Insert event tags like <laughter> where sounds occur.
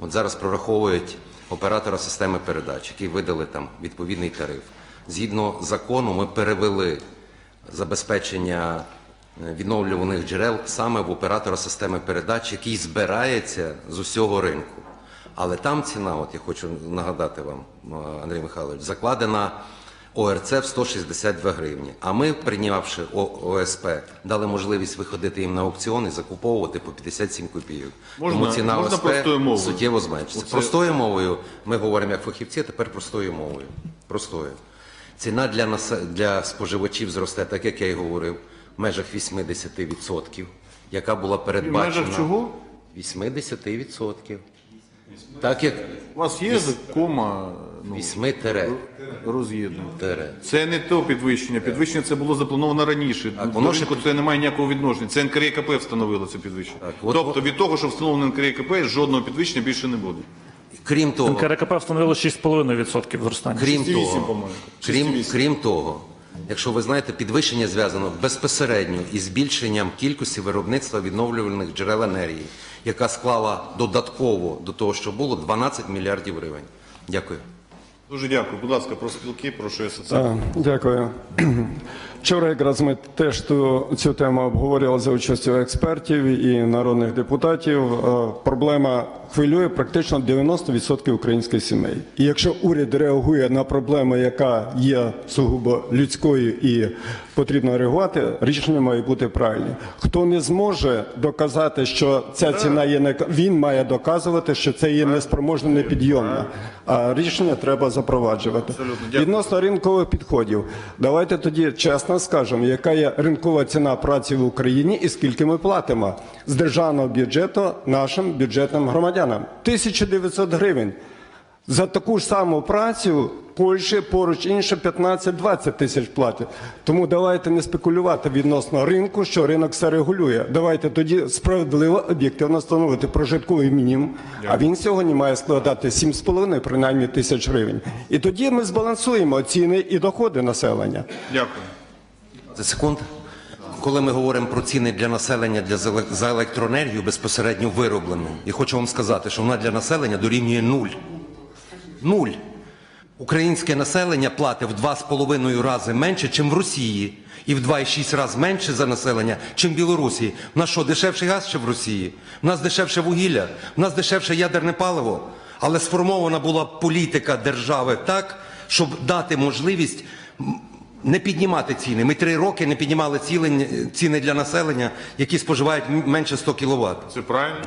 От зараз прораховують оператора системи передач, які видали там відповідний тариф. Згідно закону, ми перевели забезпечення е, відновлюваних джерел саме в оператора системи передач, який збирається з усього ринку. Але там ціна, от я хочу нагадати вам, е, Андрій Михайлович, закладена ОРЦ в 162 гривні. А ми, прийнявши ОСП, дали можливість виходити їм на аукціон і закуповувати по 57 копійок. Можна- Тому ціна можна ОСП суттєво зменшиться. Оце- Простою мовою ми говоримо як фахівці, а тепер простою мовою. Простою. Ціна для, для споживачів зросте, так як я й говорив, в межах 80%, яка була передбачена. межах чого? 80%. Так як У вас є кома ну, 8 тере. роз'єднання? тере. Це не то підвищення. Підвищення це було заплановано раніше. Так, До воно ж- ринку це не має ніякого відношення. Це НКРКП встановило це підвищення. Так, от- тобто від того, що встановлено НКРКП, жодного підвищення більше не буде. Крім того, КРКП встановило 6,5% зростання. крім 6,8, того, по-моєму. крім, 6,8. крім того, якщо ви знаєте, підвищення зв'язано безпосередньо із збільшенням кількості виробництва відновлювальних джерел енергії, яка склала додатково до того, що було 12 мільярдів гривень. Дякую. Дуже дякую. Будь ласка, про спілки, прошу асоціацію. Так, Дякую. <clears throat> Вчора якраз ми теж ту, цю тему обговорювали за участю експертів і народних депутатів. Е, Проблема хвилює практично 90% українських сімей. І якщо уряд реагує на проблему, яка є сугубо людською і потрібно реагувати, рішення має бути правильні. Хто не зможе доказати, що ця ціна є не він має доказувати, що це є неспроможно, непідйомна. А рішення треба запроваджувати. Абсолютно. Відносно ринкових підходів, давайте тоді чесно скажемо, яка є ринкова ціна праці в Україні і скільки ми платимо з державного бюджету нашим бюджетним громадянам. 1900 гривень. За таку ж саму працю Польщі поруч інше 15-20 тисяч платять. Тому давайте не спекулювати відносно ринку, що ринок все регулює. Давайте тоді справедливо об'єктивно встановити прожитковий мінімум. А він сьогодні має складати 7,5 принаймні тисяч гривень. І тоді ми збалансуємо ціни і доходи населення. Дякую. За секунд. Коли ми говоримо про ціни для населення для за за електроенергію безпосередньо вироблену, я хочу вам сказати, що вона для населення дорівнює нуль. Нуль. Українське населення платить в два з половиною рази менше, ніж в Росії, і в 2,6 рази менше за населення, ніж в Білорусі. У нас що, дешевший газ, чи в Росії? У нас дешевше вугілля, у нас дешевше ядерне паливо. Але сформована була політика держави так, щоб дати можливість не піднімати ціни. Ми три роки не піднімали ціни для населення, які споживають менше 100 кВт. Це правильно?